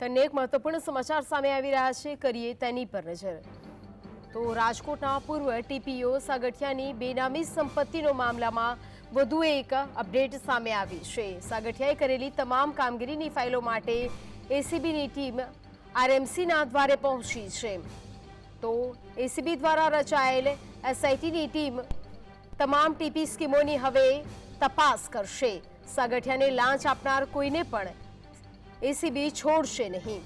તો અનેક મહત્વપૂર્ણ સમાચાર સામે આવી રહ્યા છે. કરીએ તેની પર નજર. તો રાજકોટના પૂર્વ ટીપીઓ સાગઠિયાની બેનામી સંપત્તિનો મામલામાં વધુ એક અપડેટ સામે આવી છે. સાગઠિયાએ કરેલી તમામ કામગીરીની ફાઇલો માટે એસીબીની ટીમ આરએમસીના દ્વારે પહોંચી છે. તો એસીબી દ્વારા રચાયેલ એસઆઈટીની ટીમ તમામ ટીપી સ્કીમોની હવે તપાસ કરશે. સાગઠિયાને લાંચ આપનાર કોઈને પણ એસીબી છોડશે નહીં.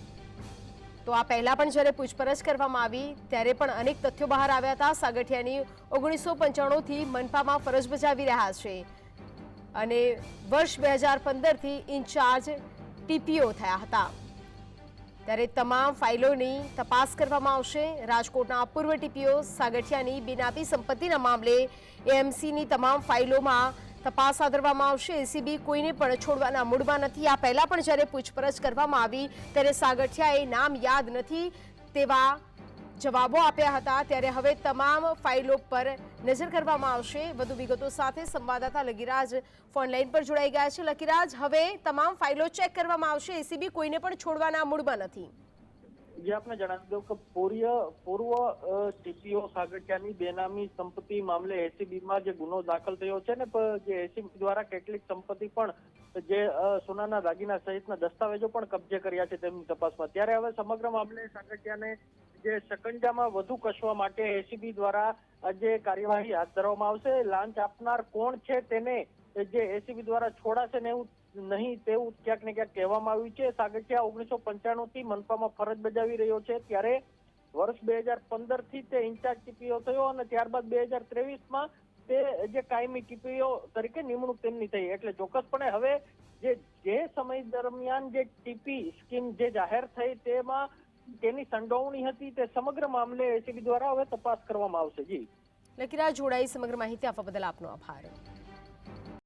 તો આ પહેલા પણ જ્યારે પૂછપરછ કરવામાં આવી, ત્યારે પણ અનેક તથ્યો બહાર આવ્યા હતા. સાગઠિયાની ઓગણીસો પંચાણુંથી મનપામાં ફરજ બજાવી રહ્યા છે. અને વર્ષ બે હજાર પંદરથી ઇન્ચાર્જ ટીપીઓ થયા હતા. ત્યારે તમામ ફાઇલોની તપાસ કરવામાં આવશે. રાજકોટના પૂર્વ ટીપીઓ સાગઠિયાની બિનાપી સંપત્તિના મામલે એએમસીની તમામ ફાઇલોમાં તપાસ હાથ ધરવામાં આવશે. એસીબી કોઈને પણ છોડવાના મૂડમાં નથી. આ પહેલા પણ જ્યારે પૂછપરછ કરવામાં આવી, ત્યારે સાગઠિયાએ નામ યાદ નથી તેવા જવાબો આપ્યા હતા. ત્યારે હવે તમામ ફાઇલો પર નજર કરવામાં આવશે. વધુ વિગતો સાથે સંવાદદાતા લકીરાજ ફોનલાઈન પર જોડાઈ ગયા છે. લકીરાજ હવે તમામ ફાઇલો ચેક કરવામાં આવશે. એસીબી કોઈને પણ છોડવાના મૂડમાં નથી. જે આપને જણાવી દઉં કે પૂર્ય, પૂર્વ ટીપીઓ સાગઠિયાની બેનામી સંપત્તિ મામલે એસીબીમાં જે ગુનો દાખલ થયો છે ને જે એસીબી દ્વારા કેટલીક સંપત્તિ પણ જે સોનાના દાગીના સહિતના દસ્તાવેજો પણ કબજે કર્યા છે તેમની તપાસમાં. ત્યારે હવે સમગ્ર મામલે સાગઠિયાને જે સકંજામાં વધુ કસવા માટે એસીબી દ્વારા જે કાર્યવાહી હાથ ધરવામાં આવશે. લાંચ આપનાર કોણ છે તેને જે એસીબી દ્વારા છોડાશે ને એવું નહીં તેવું ક્યાંક ને ક્યાંક કહેવામાં આવ્યું છે. સાગઠિયા ઓગણીસો પંચાણું થી મનપામાં ફરજ બજાવી રહ્યો છે. ત્યારે વર્ષ બે હજાર પંદરથી તે ઇન્ચાર્જ ટીપીઓ થયો અને ત્યારબાદ બે હજાર ત્રેવીસમાં તે જે કાયમી ટીપીઓ તરીકે નિમણૂક તેમની થઈ. એટલે ચોક્કસપણે હવે જે જે સમય દરમિયાન જે ટીપી સ્કીમ જે જાહેર થઈ તેમાં તેની સંડોવણી હતી તે સમગ્ર મામલે એસીબી દ્વારા હવે તપાસ કરવામાં આવશે. જી. લકીરાજ જોડાઈ સમગ્ર માહિતી આપવા બદલ આપનો આભાર.